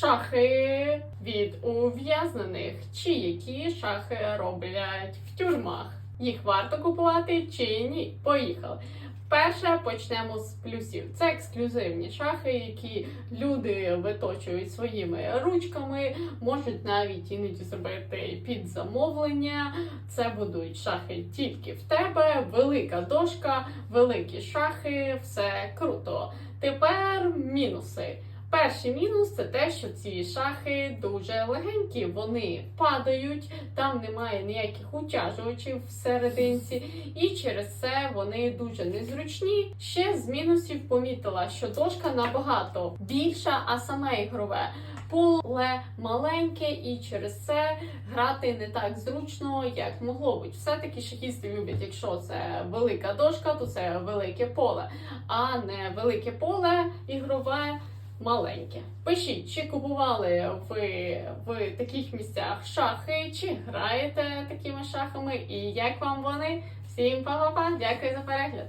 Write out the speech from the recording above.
Шахи від ув'язнених, чи які шахи роблять в тюрмах. Їх варто купувати чи ні? Поїхали. Перше почнемо з плюсів. Це ексклюзивні шахи, які люди виточують своїми ручками, можуть навіть іноді зробити під замовлення. Це будуть шахи тільки в тебе, велика дошка, великі шахи, все круто. Тепер мінуси. Перший мінус це те, що ці шахи дуже легенькі, вони падають, там немає ніяких утяжувачів всерединці, і через це вони дуже незручні. Ще з мінусів помітила, що дошка набагато більша, а саме ігрове поле маленьке, і через це грати не так зручно, як могло бути. Все-таки шахісти люблять, якщо це велика дошка, то це велике поле, а не велике поле ігрове маленьке. Пишіть, чи купували ви в таких місцях шахи, чи граєте такими шахами, і як вам вони? Всім па-па-па, дякую за перегляд!